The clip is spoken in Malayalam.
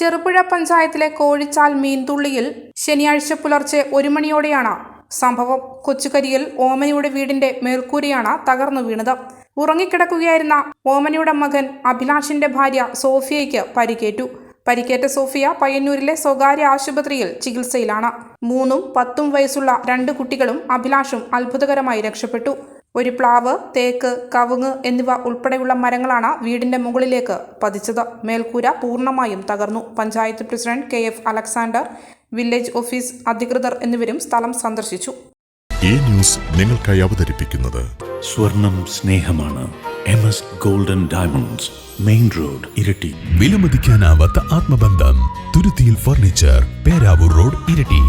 ചെറുപുഴ പഞ്ചായത്തിലെ കോഴിച്ചാൽ മീൻതുള്ളിയിൽ ശനിയാഴ്ച പുലർച്ചെ ഒരു മണിയോടെയാണ് സംഭവം. കൊച്ചുകരിയിൽ ഓമനയുടെ വീടിന്റെ മേൽക്കൂരയാണ് തകർന്നു വീണത്. ഉറങ്ങിക്കിടക്കുകയായിരുന്ന ഓമനയുടെ മകൻ അഭിലാഷിന്റെ ഭാര്യ സോഫിയയ്ക്ക് പരിക്കേറ്റു. പരിക്കേറ്റ സോഫിയ പയ്യന്നൂരിലെ സ്വകാര്യ ആശുപത്രിയിൽ ചികിത്സയിലാണ്. മൂന്നും പത്തും വയസ്സുള്ള രണ്ട് കുട്ടികളും അഭിലാഷും അത്ഭുതകരമായി രക്ഷപ്പെട്ടു. ഒരു പ്ലാവ് തേക്ക് കവുങ്ങ് എന്നിവ ഉൾപ്പെടെയുള്ള മരങ്ങളാണ് വീടിന്റെ മുകളിലേക്ക് പതിച്ചത്. മേൽക്കൂര പൂർണമായും തകർന്നു. Panchayat president K F Alexander village office അധികൃതർ എന്നിവരും സ്ഥലം സന്ദർശിച്ചു. ഈ ന്യൂസ് നിങ്ങൾക്കായി അവതരിപ്പിക്കുന്നത് സ്വർണം സ്നേഹമാണ്. M S golden diamonds main road Iritty. വിലമതിക്കാനാവാത്ത ആത്മബന്ധം തുരുത്തിയിൽ ഫർണിച്ചർ പേരാവൂർ റോഡ് ഇരട്ടി.